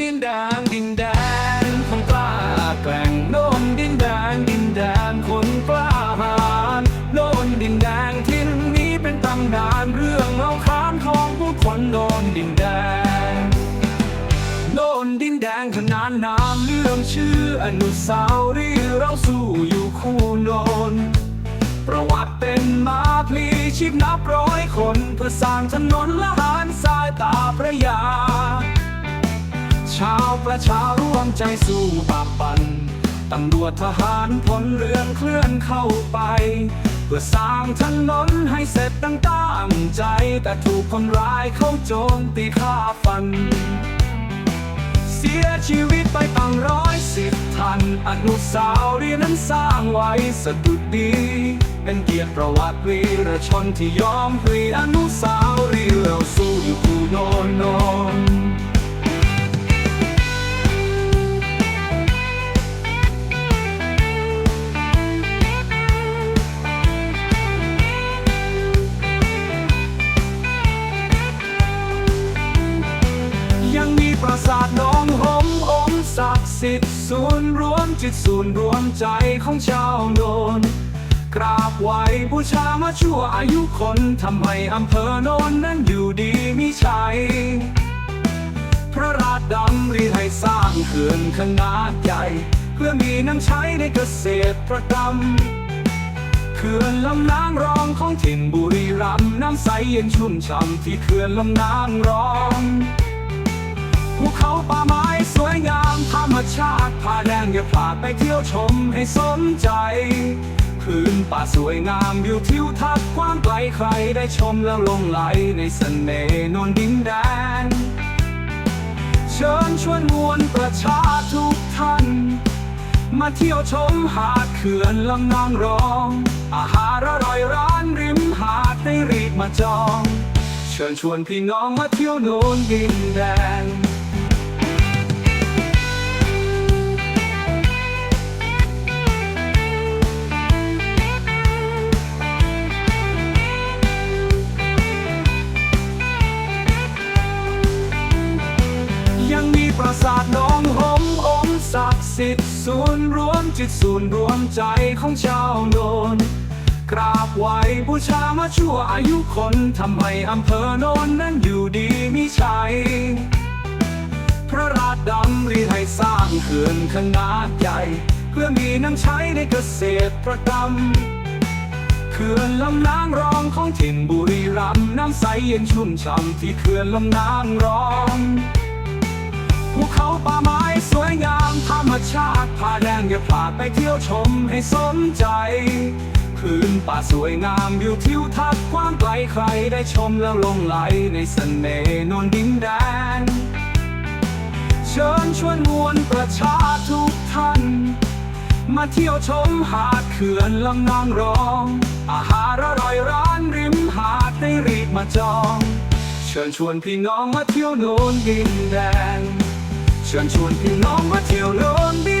ดินแดงดินแดนคนกล้าแกล่งโน่นดินแดงดินแดนคนกล้าหาญโน่นดินแดงที่นี้เป็นตำนานเรื่องเล่าขานของผู้คนโน่นดินแดงโน่นดินแดงขนานนามเรื่องชื่ออนุสาวรีย์เราสู้อยู่คู่โน่นประวัติเป็นมาพลีชีพนับร้อยคนเพื่อสร้างถนนละหานสายตาพระยา ชาวประชาร่วมใจสู้ปราบปันตำรวจทหารพลเรือนเคลื่อนเข้าไป เพื่อสร้างถนนให้เสร็จดังตั้งใจ แต่ถูกคนร้ายเข้าโจมตีฆ่าฟัน เสียชีวิตไปตั้งร้อยสิบทันอนุสาวรีย์นั้นสร้างไว้สะดุดดี เป็นเกียรติประวัติวีรชนที่ยอมพลีอนุสาว ปราสาทน้องหงส์องศักดิ์สิทธิ์ศูนย์รวมจิตศูนย์รวมใจของชาวโนนกราบไหวบูชามาชั่วอายุคนทำให้อำเภอโนนนั้นอยู่ดีมีชัยพระราชดำริให้สร้างเขื่อนขนาดใหญ่ เพื่อมีน้ำใช้ในเกษตรกรรมเขื่อนลำนางรองของถิ่นบุรีรัมย์น้ำใสเย็นชุ่มฉ่ำที่เขื่อนลำนางรอง ภูเขาป่าไม้สวยงามธรรมชาติพาแดงอย่าพลาดไปเที่ยวชมให้สนใจพื้นป่าสวยงามวิวทิวทัศน์กว้างไกลใครได้ชมแล้วลงไหลในเสน่ห์นนดินแดน เชิญชวนมวลประชาทุกท่าน มาเที่ยวชมหาดเขื่อนลำนางรอง อาหารอร่อยร้านริมหาดให้รีบมาจอง เชิญชวนพี่น้องมาเที่ยวโนนดินแดง ปราสาทน้องหงส์องศักดิ์สิทธิ์ศูนย์รวมจิตศูนย์รวมใจของชาวโนนกราบไหวบูชามาชั่วอายุคนทำให้อำเภอโนนนั้นอยู่ดีมีชัยพระราชดำริให้สร้างเขื่อนขนาดใหญ่ เพื่อมีน้ำใช้ในเกษตรกรรมเขื่อนลำนางรองของถิ่นบุรีรัมย์น้ำใสเย็นชุ่มฉ่ำที่เขื่อนลำนางรอง ป่าไม้สวยงามธรรมชาติพาแดงอย่าพลาดไปเที่ยวชมให้สนใจพื้นป่าสวยงามวิวทิวทัศน์กว้างไกลใครได้ชมแล้วหลงไหลในเสน่ห์นนดินแดน เชิญชวนมวลประชาทุกท่าน มาเที่ยวชมหาดเขื่อนลำนางรอง อาหารอร่อยร้านริมหาดได้รีบมาจอง เชิญชวนพี่น้องมาเที่ยวโนนดินแดง เชิญชวนพี่น้องมาเที่ยวโนน